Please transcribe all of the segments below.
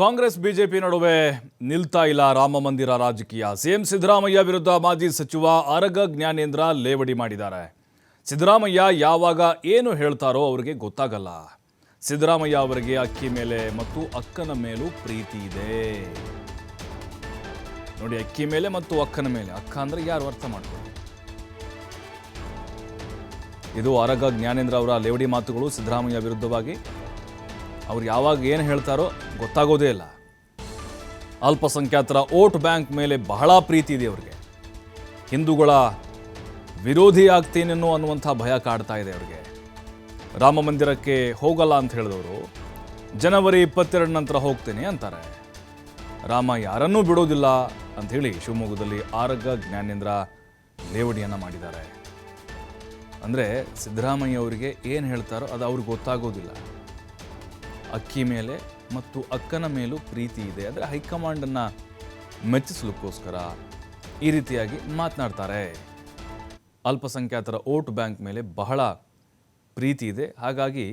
Congress, BJP ನಡುವೆ ನಿಲ್ತಾ ಇಲ್ಲ ರಾಮ ಮಂದಿರ ರಾಜಕೀಯ. ಸಿಎಂ ಸಿದ್ದರಾಮಯ್ಯ ವಿರುದ್ಧ ಮಾಜಿ ಸಚಿವ ಅರಗ ಜ್ಞಾನೇಂದ್ರ ಲೇವಡಿ ಮಾಡಿದ್ದಾರೆ. ಸಿದ್ದರಾಮಯ್ಯ ಯಾವಾಗ ಏನು ಹೇಳ್ತಾರೋ ಅವರಿಗೆ ಗೊತ್ತಾಗಲ್ಲ. ಸಿದ್ದರಾಮಯ್ಯ ಅವರಿಗೆ ಅಕ್ಕಿ ಮೇಲೆ ಮತ್ತು ಅಕ್ಕನ ಮೇಲೂ ಪ್ರೀತಿ ಇದೆ. ನೋಡಿ, ಅಕ್ಕಿ ಮೇಲೆ ಮತ್ತು ಅಕ್ಕನ ಮೇಲೆ. ಅಕ್ಕ ಅಂದ್ರೆ ಯಾರು ಅರ್ಥ ಮಾಡ್ತಾರೆ ಇದು ಅರಗ ಜ್ಞಾನೇಂದ್ರ ಅವರ ಲೇವಡಿ ಮಾತುಗಳು. ಸಿದ್ದರಾಮಯ್ಯ ವಿರುದ್ಧವಾಗಿ ಅವ್ರು ಯಾವಾಗ ಏನು ಹೇಳ್ತಾರೋ ಗೊತ್ತಾಗೋದೇ ಇಲ್ಲ. ಅಲ್ಪಸಂಖ್ಯಾತರ ವೋಟ್ ಬ್ಯಾಂಕ್ ಮೇಲೆ ಬಹಳ ಪ್ರೀತಿ ಇದೆ ಅವ್ರಿಗೆ. ಹಿಂದೂಗಳ ವಿರೋಧಿ ಆಗ್ತೇನೇನೋ ಅನ್ನುವಂಥ ಭಯ ಕಾಡ್ತಾ ಇದೆ ಅವ್ರಿಗೆ. ರಾಮ ಮಂದಿರಕ್ಕೆ ಹೋಗಲ್ಲ ಅಂತ ಹೇಳಿದವರು, ಜನವರಿ ಇಪ್ಪತ್ತೆರಡು ನಂತರ ಹೋಗ್ತೇನೆ ಅಂತಾರೆ. ರಾಮ ಯಾರನ್ನೂ ಬಿಡೋದಿಲ್ಲ ಅಂತ ಹೇಳಿ ಶಿವಮೊಗ್ಗದಲ್ಲಿ ಆರಗ ಜ್ಞಾನೇಂದ್ರ ಲೇವಡಿಯನ್ನು ಮಾಡಿದ್ದಾರೆ. ಅಂದರೆ ಸಿದ್ದರಾಮಯ್ಯ ಅವರಿಗೆ ಏನು ಹೇಳ್ತಾರೋ ಅದು ಅವ್ರಿಗೆ ಗೊತ್ತಾಗೋದಿಲ್ಲ. ಅಕ್ಕಿ ಮೇಲೆ ಮತ್ತು ಅಕ್ಕನ ಮೇಲೂ ಪ್ರೀತಿ ಇದೆ. ಅಂದರೆ ಹೈಕಮಾಂಡನ್ನು ಮೆಚ್ಚಿಸಲಿಕ್ಕೋಸ್ಕರ ಈ ರೀತಿಯಾಗಿ ಮಾತನಾಡ್ತಾರೆ. ಅಲ್ಪಸಂಖ್ಯಾತರ ಓಟ್ ಬ್ಯಾಂಕ್ ಮೇಲೆ ಬಹಳ ಪ್ರೀತಿ ಇದೆ. ಹಾಗಾಗಿ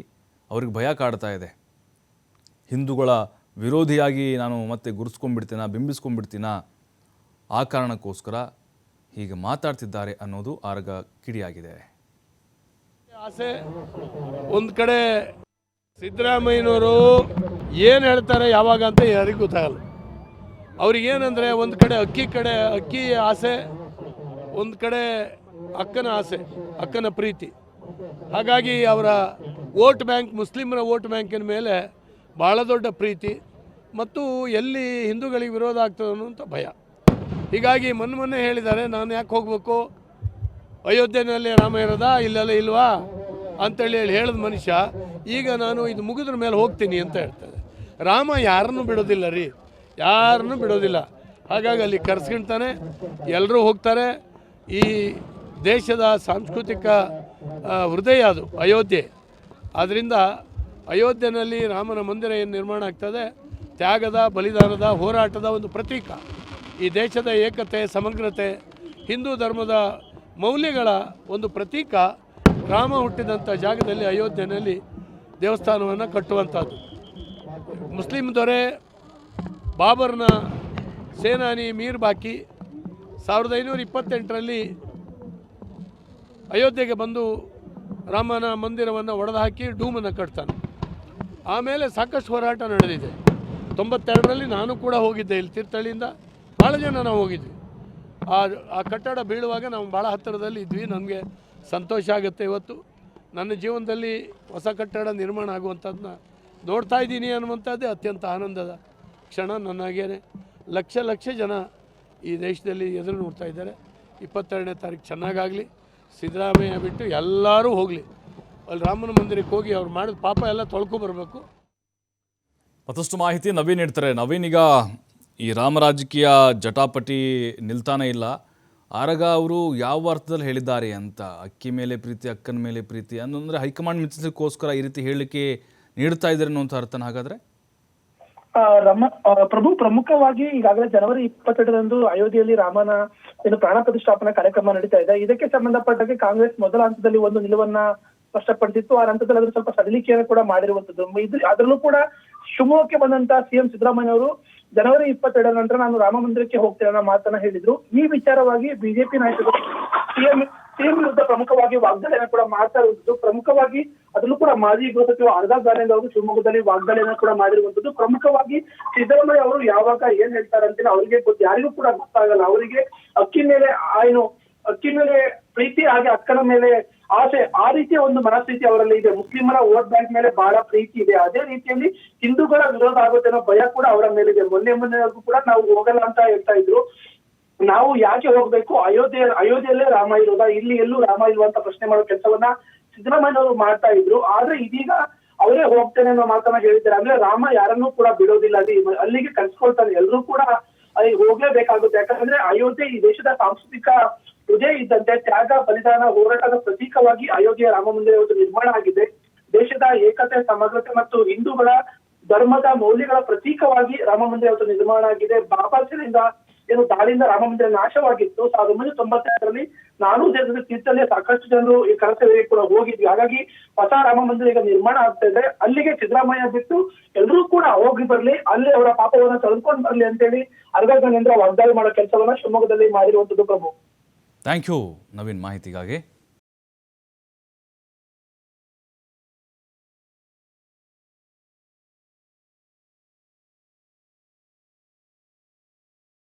ಅವ್ರಿಗೆ ಭಯ ಕಾಡ್ತಾ ಇದೆ. ಹಿಂದೂಗಳ ವಿರೋಧಿಯಾಗಿ ನಾನು ಮತ್ತೆ ಗುರುಸ್ಕೊಂಡ್ಬಿಡ್ತೀನ ಬಿಂಬಿಸ್ಕೊಂಡ್ಬಿಡ್ತೀನ, ಆ ಕಾರಣಕ್ಕೋಸ್ಕರ ಹೀಗೆ ಮಾತಾಡ್ತಿದ್ದಾರೆ ಅನ್ನೋದು ಆರ್ಗ ಕಿಡಿಯಾಗಿದೆ. ಆಸೆ, ಒಂದು ಕಡೆ ಸಿದ್ದರಾಮಯ್ಯನವರು ಏನು ಹೇಳ್ತಾರೆ ಯಾವಾಗ ಅಂತ ಯಾರಿಗೂ ಗೊತ್ತಾಗಲ್ಲ. ಅವ್ರಿಗೇನಂದರೆ ಒಂದು ಕಡೆ ಅಕ್ಕಿ ಕಡೆ ಅಕ್ಕಿ ಆಸೆ, ಒಂದು ಕಡೆ ಅಕ್ಕನ ಆಸೆ, ಅಕ್ಕನ ಪ್ರೀತಿ. ಹಾಗಾಗಿ ಅವರ ವೋಟ್ ಬ್ಯಾಂಕ್, ಮುಸ್ಲಿಮರ ವೋಟ್ ಬ್ಯಾಂಕಿನ ಮೇಲೆ ಭಾಳ ದೊಡ್ಡ ಪ್ರೀತಿ ಮತ್ತು ಎಲ್ಲಿ ಹಿಂದೂಗಳಿಗೆ ವಿರೋಧ ಆಗ್ತದೆ ಅನ್ನೋಂಥ ಭಯ. ಹೀಗಾಗಿ ಮೊನ್ನೆ ಮೊನ್ನೆ ಹೇಳಿದ್ದಾರೆ, ನಾನು ಯಾಕೆ ಹೋಗಬೇಕು? ಅಯೋಧ್ಯೆಯಲ್ಲಿ ರಾಮ ಇರೋದಾ, ಇಲ್ಲೆಲ್ಲ ಇಲ್ವಾ? ಅಂತೇಳಿ ಹೇಳಿ ಹೇಳಿದ ಮನುಷ್ಯ ಈಗ ನಾನು ಇದು ಮುಗಿದ್ರ ಮೇಲೆ ಹೋಗ್ತೀನಿ ಅಂತ ಹೇಳ್ತಾರೆ ರಾಮ ಯಾರನ್ನು ಬಿಡೋದಿಲ್ಲ ರೀ. ಯಾರನ್ನು ಬಿಡೋದಿಲ್ಲ. ಹಾಗಾಗಿ ಅಲ್ಲಿ ಕರ್ಸ್ಕೊಳ್ತಾನೆ ಎಲ್ಲರೂ ಹೋಗ್ತಾರೆ. ಈ ದೇಶದ ಸಾಂಸ್ಕೃತಿಕ ಹೃದಯ ಅದು, ಅಯೋಧ್ಯೆ. ಆದ್ದರಿಂದ ಅಯೋಧ್ಯೆಯಲ್ಲಿ ರಾಮನ ಮಂದಿರ ಏನು ನಿರ್ಮಾಣ ಆಗ್ತದೆ? ತ್ಯಾಗದ, ಬಲಿದಾನದ, ಹೋರಾಟದ ಒಂದು ಪ್ರತೀಕ. ಈ ದೇಶದ ಏಕತೆ, ಸಮಗ್ರತೆ, ಹಿಂದೂ ಧರ್ಮದ ಮೌಲ್ಯಗಳ ಒಂದು ಪ್ರತೀಕ ರಾಮ ಹುಟ್ಟಿದಂಥ ಜಾಗದಲ್ಲಿ ಅಯೋಧ್ಯೆಯಲ್ಲಿ ದೇವಸ್ಥಾನವನ್ನು ಕಟ್ಟುವಂಥದ್ದು ಮುಸ್ಲಿಂ ದೊರೆ, ಬಾಬರ್ನ ಸೇನಾನಿ ಮೀರ್ ಬಾಕಿ ಸಾವಿರದ ಐನೂರ ಇಪ್ಪತ್ತೆಂಟರಲ್ಲಿ ಅಯೋಧ್ಯೆಗೆ ಬಂದು ರಾಮನ ಮಂದಿರವನ್ನು ಒಡೆದು ಹಾಕಿ ಡೂಮನ್ನು ಕಟ್ತಾನೆ. ಆಮೇಲೆ ಸಾಕಷ್ಟು ಹೋರಾಟ ನಡೆದಿದೆ. ತೊಂಬತ್ತೆರಡರಲ್ಲಿ ನಾನು ಕೂಡ ಹೋಗಿದ್ದೆ ಇಲ್ಲಿ ತೀರ್ಥಹಳ್ಳಿಯಿಂದ. ಭಾಳ ಜನ ನಾವು ಹೋಗಿದ್ವಿ. ಆ ಆ ಕಟ್ಟಡ ಬೀಳುವಾಗ ನಾವು ಭಾಳ ಹತ್ತಿರದಲ್ಲಿ ಇದ್ವಿ. ನಮಗೆ ಸಂತೋಷ ಆಗುತ್ತೆ ಇವತ್ತು. ನನ್ನ ಜೀವನದಲ್ಲಿ ಹೊಸ ಕಟ್ಟಡ ನಿರ್ಮಾಣ ಆಗುವಂಥದ್ದನ್ನ ನೋಡ್ತಾ ಇದ್ದೀನಿ ಅನ್ನುವಂಥದ್ದೇ ಅತ್ಯಂತ ಆನಂದದ ಕ್ಷಣ ನನ್ನಾಗೇನೆ ಲಕ್ಷ ಲಕ್ಷ ಜನ ಈ ದೇಶದಲ್ಲಿ ಎದುರು ನೋಡ್ತಾ ಇದ್ದಾರೆ. ಇಪ್ಪತ್ತೆರಡನೇ ತಾರೀಕು ಚೆನ್ನಾಗಾಗಲಿ. ಸಿದ್ದರಾಮಯ್ಯ ಬಿಟ್ಟು ಎಲ್ಲರೂ ಹೋಗಲಿ. ಅಲ್ಲಿ ರಾಮನ ಮಂದಿರಕ್ಕೆ ಹೋಗಿ ಅವ್ರು ಮಾಡಿದ ಪಾಪ ಎಲ್ಲ ತೊಳ್ಕೊ ಬರಬೇಕು. ಮತ್ತಷ್ಟು ಮಾಹಿತಿ ನವೀನ್ ಇಡ್ತಾರೆ. ನವೀನ್, ಈಗ ಈ ರಾಮರಾಜಕೀಯ ಜಟಾಪಟಿ ನಿಲ್ತಾನೇ ಇಲ್ಲ. ಆರಗ ಅವರು ಯಾವ ಅರ್ಥದಲ್ಲಿ ಹೇಳಿದ್ದಾರೆ ಅಂತ, ಅಕ್ಕಿ ಮೇಲೆ ಪ್ರೀತಿ, ಅಕ್ಕನ ಮೇಲೆ ಪ್ರೀತಿ ಅನ್ನೋಂದ್ರೆ ಹೈಕಮಾಂಡ್ ಮೆಚ್ಚಿಸಲಿಕ್ಕೋಸ್ಕರ ಈ ರೀತಿ ಹೇಳಿಕೆ ನೀಡ್ತಾ ಇದ್ದಾರೆ ಅನ್ನುವಂಥ ಅರ್ಥನ ಹಾಗಾದ್ರೆ? ರಮ ಪ್ರಭು, ಪ್ರಮುಖವಾಗಿ ಈಗಾಗಲೇ ಜನವರಿ ಇಪ್ಪತ್ತೆರಡರಂದು ಅಯೋಧ್ಯೆಯಲ್ಲಿ ರಾಮನ ಏನು ಪ್ರಾಣ ಪ್ರತಿಷ್ಠಾಪನಾ ಕಾರ್ಯಕ್ರಮ ನಡೀತಾ ಇದೆ. ಇದಕ್ಕೆ ಸಂಬಂಧಪಟ್ಟಂತೆ ಕಾಂಗ್ರೆಸ್ ಮೊದಲ ಹಂತದಲ್ಲಿ ಒಂದು ನಿಲುವನ್ನ ಸ್ಪಷ್ಟಪಡಿಸಿತ್ತು. ಆ ಹಂತದಲ್ಲಿ ಅದ್ರ ಸ್ವಲ್ಪ ಸಡಿಲಿಕೆಯನ್ನು ಕೂಡ ಮಾಡಿರುವಂತದ್ದು ಇದು ಅದರಲ್ಲೂ ಕೂಡ ಶಿವಮೊಗ್ಗಕ್ಕೆ ಬಂದಂತ ಸಿಎಂ ಸಿದ್ದರಾಮಯ್ಯ ಅವರು ಜನವರಿ ಇಪ್ಪತ್ತೆರಡರ ನಂತರ ನಾನು ರಾಮ ಮಂದಿರಕ್ಕೆ ಹೋಗ್ತೇನೆ ಅನ್ನೋ ಮಾತನ್ನ ಹೇಳಿದ್ರು. ಈ ವಿಚಾರವಾಗಿ ಬಿಜೆಪಿ ನಾಯಕರು ಸಿಎಂ ಸಿಎಂ ವಿರುದ್ಧ ಪ್ರಮುಖವಾಗಿ ವಾಗ್ದಾಳಿಯನ್ನು ಕೂಡ ಮಾಡ್ತಾ ಇರುವಂತದ್ದು. ಪ್ರಮುಖವಾಗಿ ಅದರಲ್ಲೂ ಕೂಡ ಮಾಜಿ ಗೃಹ ಸಚಿವ ಅರ್ಧ ಗಾನೇಂದ್ರ ಅವರು ಶಿವಮೊಗ್ಗದಲ್ಲಿ ವಾಗ್ದಾಳಿಯನ್ನು ಕೂಡ ಮಾಡಿರುವಂತದ್ದು. ಪ್ರಮುಖವಾಗಿ ಸಿದ್ದರಾಮಯ್ಯ ಅವರು ಯಾವಾಗ ಏನ್ ಹೇಳ್ತಾರೆ ಅಂತ ಅವರಿಗೆ ಗೊತ್ತು ಯಾರಿಗೂ ಕೂಡ ಗೊತ್ತಾಗಲ್ಲ. ಅವರಿಗೆ ಅಕ್ಕಿ ಮೇಲೆ ಏನು ಅಕ್ಕಿ ಮೇಲೆ ಪ್ರೀತಿ ಹಾಗೆ ಅಕ್ಕನ ಮೇಲೆ ಆಸೆ, ಆ ರೀತಿಯ ಒಂದು ಮನಸ್ಥಿತಿ ಅವರಲ್ಲಿ ಇದೆ. ಮುಸ್ಲಿಮರ ವೋಟ್ ಬ್ಯಾಂಕ್ ಮೇಲೆ ಬಹಳ ಪ್ರೀತಿ ಇದೆ. ಅದೇ ರೀತಿಯಲ್ಲಿ ಹಿಂದೂಗಳ ವಿರೋಧ ಆಗುತ್ತೆ ಅನ್ನೋ ಭಯ ಕೂಡ ಅವರ ಮೇಲಿದೆ. ಮೊನ್ನೆ ಮೊನ್ನೆವರೆಗೂ ಕೂಡ ನಾವು ಹೋಗಲ್ಲ ಅಂತ ಹೇಳ್ತಾ ಇದ್ರು. ನಾವು ಯಾಕೆ ಹೋಗ್ಬೇಕು? ಅಯೋಧ್ಯೆ, ಅಯೋಧ್ಯೆಯಲ್ಲೇ ರಾಮ ಇರೋದ? ಇಲ್ಲಿ ಎಲ್ಲೂ ರಾಮ ಇಲ್ವಾ ಅಂತ ಪ್ರಶ್ನೆ ಮಾಡೋ ಕೆಲಸವನ್ನ ಸಿದ್ದರಾಮಯ್ಯ ಅವರು ಮಾಡ್ತಾ ಇದ್ರು. ಆದ್ರೆ ಇದೀಗ ಅವರೇ ಹೋಗ್ತೇನೆ ಅನ್ನೋ ಮಾತನ್ನ ಹೇಳಿದ್ದಾರೆ. ಅಂದ್ರೆ ರಾಮ ಯಾರನ್ನೂ ಕೂಡ ಬಿಡೋದಿಲ್ಲ. ಅಲ್ಲಿ, ಅಲ್ಲಿಗೆ ಕಲ್ಸ್ಕೊಳ್ತಾರೆ ಎಲ್ಲರೂ ಕೂಡ ಅಲ್ಲಿ ಹೋಗ್ಲೇಬೇಕಾಗುತ್ತೆ. ಯಾಕಂದ್ರೆ ಅಯೋಧ್ಯೆ ಈ ದೇಶದ ಸಾಂಸ್ಕೃತಿಕ ಹೃದಯ ಇದ್ದಂತೆ ತ್ಯಾಗ ಬಲಿದಾನ ಹೋರಾಟದ ಪ್ರತೀಕವಾಗಿ ಅಯೋಧ್ಯೆ ರಾಮ ಮಂದಿರ ಇವತ್ತು ನಿರ್ಮಾಣ ಆಗಿದೆ. ದೇಶದ ಏಕತೆ, ಸಮಗ್ರತೆ ಮತ್ತು ಹಿಂದೂಗಳ ಧರ್ಮದ ಮೌಲ್ಯಗಳ ಪ್ರತೀಕವಾಗಿ ರಾಮ ಮಂದಿರ ಇವತ್ತು ನಿರ್ಮಾಣ ಆಗಿದೆ. ಬಾಬಾಜಿನಿಂದ ಏನು ದಾಳಿಯಿಂದ ರಾಮ ಮಂದಿರ ನಾಶವಾಗಿತ್ತು. ಸಾವಿರದ ಒಂಬೈನೂರ ತೊಂಬತ್ತೆರಡರಲ್ಲಿ ನಾನು ದೇಶದ ತೀರ್ಥಲ್ಲಿ ಸಾಕಷ್ಟು ಜನರು ಈ ಕರಸೇವೆಗೆ ಕೂಡ ಹೋಗಿದ್ವಿ. ಹಾಗಾಗಿ ಹೊಸ ರಾಮ ಮಂದಿರ ಈಗ ನಿರ್ಮಾಣ ಆಗ್ತಾ ಇದೆ. ಅಲ್ಲಿಗೆ ಸಿದ್ದರಾಮಯ್ಯ ಬಿಟ್ಟು ಎಲ್ಲರೂ ಕೂಡ ಹೋಗಿ ಬರ್ಲಿ. ಅಲ್ಲಿ ಅವರ ಪಾಪವನ್ನ ತಳ್ಕೊಂಡು ಬರ್ಲಿ ಅಂತೇಳಿ ಅರ್ಗ ಗಣೇಂದ್ರ ವಾಗ್ದಾಳಿ ಮಾಡೋ ಕೆಲಸವನ್ನ ಶಿವಮೊಗ್ಗದಲ್ಲಿ ಮಾಡಿರುವಂತದ್ದು ಪ್ರಭು. ಥ್ಯಾಂಕ್ ಯು ನವೀನ್ ಮಾಹಿತಿಗಾಗಿ.